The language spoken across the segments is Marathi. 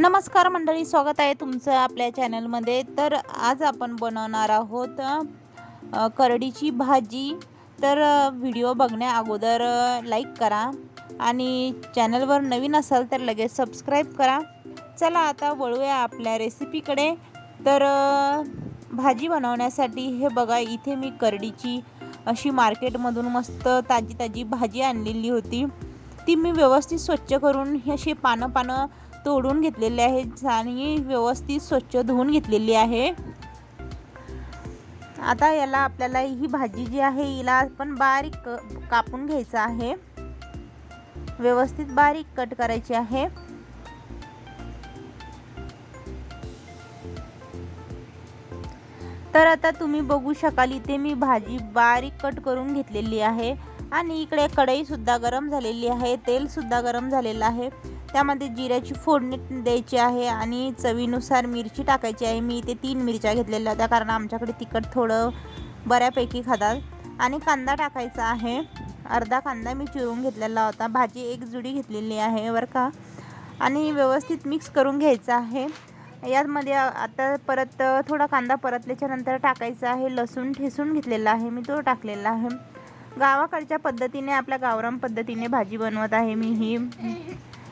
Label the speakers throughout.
Speaker 1: नमस्कार मंडळी स्वागत आहे तुमचं आपल्या चॅनलमध्ये. तर आज आपण बनवणार आहोत करडीची भाजी. तर व्हिडिओ बघण्या अगोदर लाईक करा आणि चॅनलवर नवीन असाल तर लगेच सबस्क्राईब करा. चला आता वळूया आपल्या रेसिपीकडे. तर भाजी बनवण्यासाठी हे बघा इथे मी करडीची अशी मार्केटमधून मस्त ताजी ताजी भाजी आणलेली होती. ती मी व्यवस्थित स्वच्छ करून ही अशी पानं पानं तोडून घेतलेले आहेत आणि व्यवस्थित स्वच्छ धुवून घेतलेली आहे. आता याला आपल्याला ही भाजी जी आहे हिला आपण बारीक क- कापून घ्यायचं आहे. व्यवस्थित बारीक कट करायची आहे. तर आता तुम्ही बघू शकाल इथे मी भाजी बारीक कट करून घेतलेली आहे. आणि इकडे कढईसुद्धा गरम झालेली आहे तेलसुद्धा गरम झालेलं आहे. त्यामध्ये जिऱ्याची फोडणी द्यायची आहे आणि चवीनुसार मिरची टाकायची आहे. मी इथे तीन मिरच्या घेतलेल्या होत्या कारण आमच्याकडे तिखट थोडं बऱ्यापैकी खातात. आणि कांदा टाकायचा आहे. अर्धा कांदा मी चिरून घेतलेला होता. भाजी एक जुडी घेतलेली आहे बरं का? आणि व्यवस्थित मिक्स करून घ्यायचं आहे. यामध्ये आता परत थोडा कांदा परतल्याच्या नंतर टाकायचा आहे. लसूण ठेसून घेतलेला आहे मी तो टाकलेला आहे. गावाकडच्या पद्धतीने आपल्या गावरम पद्धतीने भाजी बनवत आहे मी ही.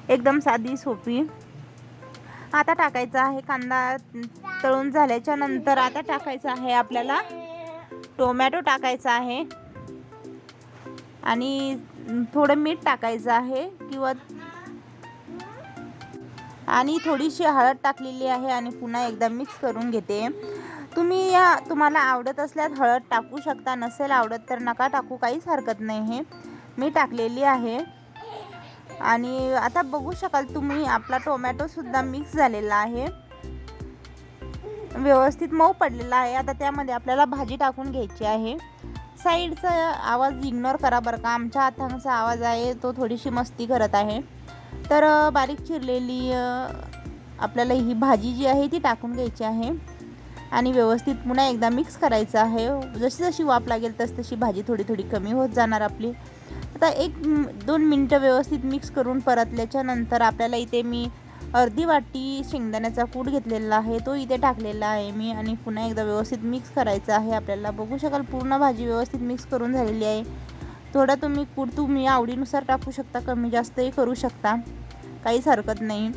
Speaker 1: एकदम साधी सोपी. आता टाकायचा आहे कांदा तळून झाल्याच्यानंतर आता टाकायचा आहे आपल्याला टोमॅटो टाकायचा आहे. आणि थोडं मीठ टाकायचं आहे किंवा आणि थोडीशी हळद टाकलेली आहे आणि पुन्हा एकदा मिक्स करून घेते. तुम्ही या तुम्हाला आवडत असल्यास हळद टाकू शकता नसेल आवडत तर नका टाकू काहीच हरकत नाही. हे मी टाकलेली आहे. आणि आता बघू शकाल तुम्ही आपला टोमॅटोसुद्धा मिक्स झालेला आहे. व्यवस्थित मऊ पडलेला आहे. आता त्यामध्ये आपल्याला भाजी टाकून घ्यायची आहे. साईडचा आवाज इग्नोर करा बरं का. आमच्या हातांचा आवाज आहे तो थोडीशी मस्ती करत आहे. तर बारीक चिरलेली आपल्याला ही भाजी जी आहे ती टाकून घ्यायची आहे. आणि व्यवस्थित पुन्हा एकदा मिक्स करायचं आहे. जशी जशी वाफ लागेल तस तशी भाजी थोडी थोडी कमी होत जाणार आपली. आता एक दोन मिनटं व्यवस्थित मिक्स करून परतल्याच्या नंतर आपल्याला इथे मी अर्धी वाटी शेंगदाण्याचा कूट घेतलेला आहे. तो इथे टाकलेला आहे मी आणि पुन्हा एकदा व्यवस्थित मिक्स करायचं आहे. आपल्याला बघू शकाल पूर्ण भाजी व्यवस्थित मिक्स करून झालेली आहे. थोडा तुम्ही कूट तुम्ही आवडीनुसार टाकू शकता कमी जास्तही करू शकता. काहीच हरकत नाही.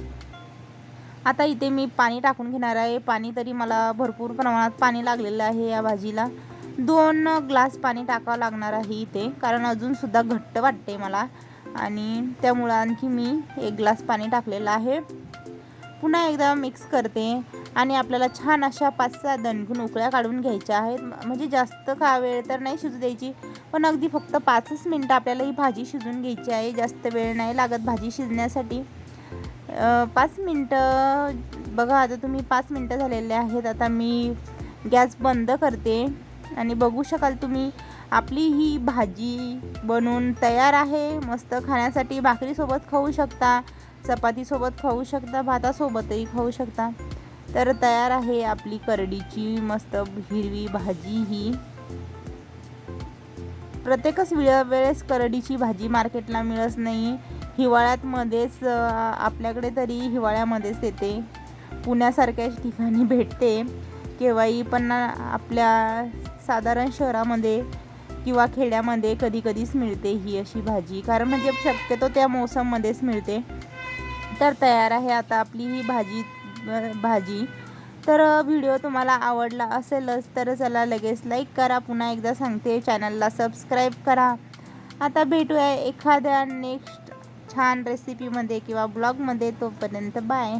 Speaker 1: आता इथे मी पाणी टाकून घेणार आहे. पाणी तरी मला भरपूर प्रमाणात पाणी लागलेलं आहे या भाजीला. दोन ग्लास पाणी टाकावं लागणार आहे इथे कारण अजूनसुद्धा घट्ट वाटते मला. आणि त्यामुळं आणखी मी एक ग्लास पाणी टाकलेलं आहे. पुन्हा एकदा मिक्स करते. आणि आपल्याला छान अशा पाच सहा दणकून उकळ्या काढून घ्यायच्या आहेत. म्हणजे जास्त का वेळ तर नाही शिजू द्यायची पण अगदी फक्त पाचच मिनटं आपल्याला ही भाजी शिजून घ्यायची आहे. जास्त वेळ नाही लागत भाजी शिजण्यासाठी. पाच मिनटं बघा आता तुम्ही पाच मिनटं झालेले आहेत आता मी गॅस बंद करते. आणि बघू शकाल तुम्ही आपली ही भाजी बनवून तयार आहे. मस्त खाण्यासाठी भाकरीसोबत खाऊ शकता चपातीसोबत खाऊ शकता भातासोबतही खाऊ शकता. तर तयार आहे आपली करडीची मस्त हिरवी भाजी ही. प्रत्येकच वेळ वेळेस करडीची भाजी मार्केटला मिळत नाही. हिवाळ्यात मध्येच आपल्याकडे तरी हिवाळ्यामध्येच येते. पुण्यासारख्या ठिकाणी भेटते. केव्हाही पण आपल्या साधारण शहरामध्ये किंवा खेड्यामध्ये कधी कधीच मिळते ही अशी भाजी. कारण म्हणजे शक्यतो त्या मोसममध्येच मिळते. तर तयार आहे आता आपली ही भाजी भाजी. तर व्हिडिओ तुम्हाला आवडला असेलच तर चला लगेच लाईक करा. पुन्हा एकदा सांगते चॅनलला सबस्क्राईब करा. आता भेटूया एखाद्या नेक्स्ट छान रेसिपीमध्ये किंवा ब्लॉगमध्ये तोपर्यंत बाय